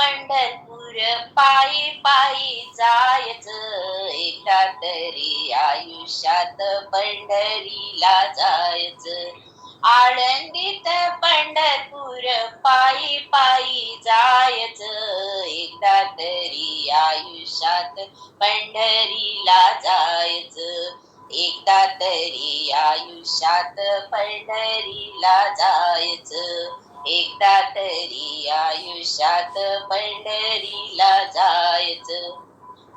पंढरपूर पायी पायी जायच. एकदा तरी आयुष्यात पंढरीला जायच. आळंदीत पंढरपूर पायी पायी जायच. एकदा तरी आयुष्यात पंढरीला जायच. एकदा तरी आयुष्यात पंढरीला जायचं. एकदा तरी आयुष्यात पंढरीला जायच.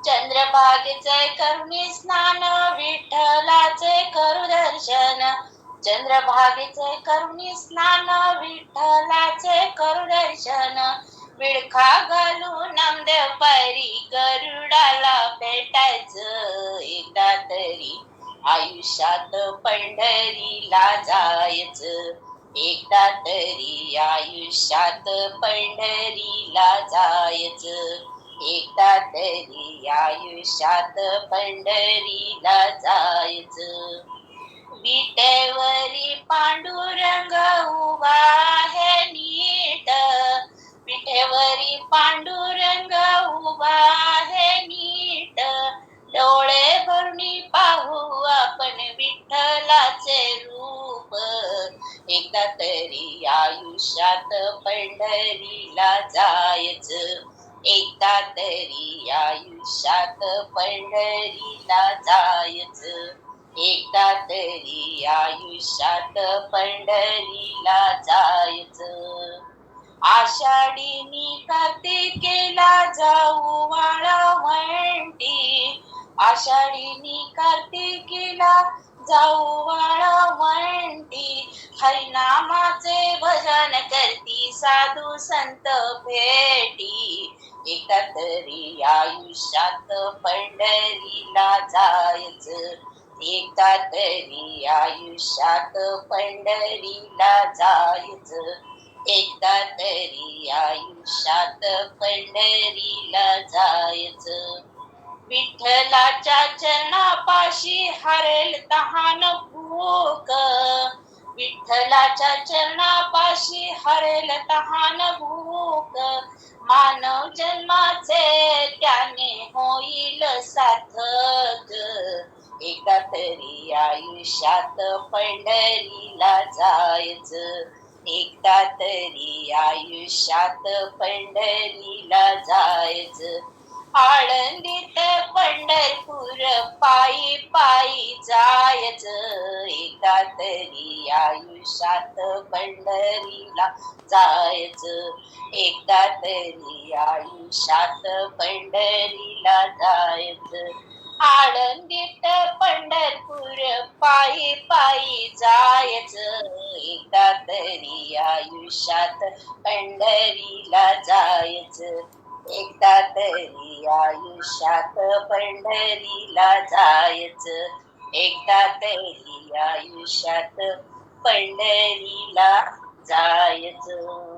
चंद्रभागेचे करुणी स्नान विठ्ठलाचे करू दर्शन. चंद्रभागेचे करुणी स्नान विठ्ठलाचे करू दर्शन. विळखा घालून नामदेव परी गरुडाला भेटायचं. एकदा तरी आयुष्यात पंढरीला जायचं. एकदा तरी आयुष्यात पंढरीला जायचं. एकदा तरी आयुष्यात पंढरीला जायच. विटेवरी पांडुरंग उभा एकदा तरी आयुष्यात पंढरीला जायचं. एकदा तरी आयुष्यात पंढरीला जायचं. एकदा तरी आयुष्यात पंढरीला जायचं. आषाढीनी कार्तिकेला जाऊ वाळा म्हणती आषाढीनी कार्तिकेला जाऊ वाळा म्हणती हरिनामाचे भजन करती साधू संत भेटी. एकदा तरी आयुष्यात पंढरीला जायचं. एकदा तरी आयुष्यात पंढरीला जायचं. एकदा तरी आयुष्यात पंढरीला जायचं. विठ्ठलाच्या चरणापाशी हरेल तहान भूक विठ्ठलाच्या चरणापाशी हरेल तहान भूक. मानव जन्माचे त्याने होईल सार्थक. एकदा तरी आयुष्यात पंढरीला जायचं. एकदा तरी आयुष्यात पंढरीला जायचं. आळंदीत पंढरपूर पायी पायी जायचं. एकदा तरी आयुष्यात पंढरीला जायचं. एकदा तरी आयुष्यात पंढरीला जायचं. आळंदीत पंढरपूर पायी पायी जायचं. एकदा तरी आयुष्यात पंढरीला जायचं. एकदा तरी आयुष्यात पंढरीला जायचं. एकदा तरी आयुष्यात पंढरीला जायचं.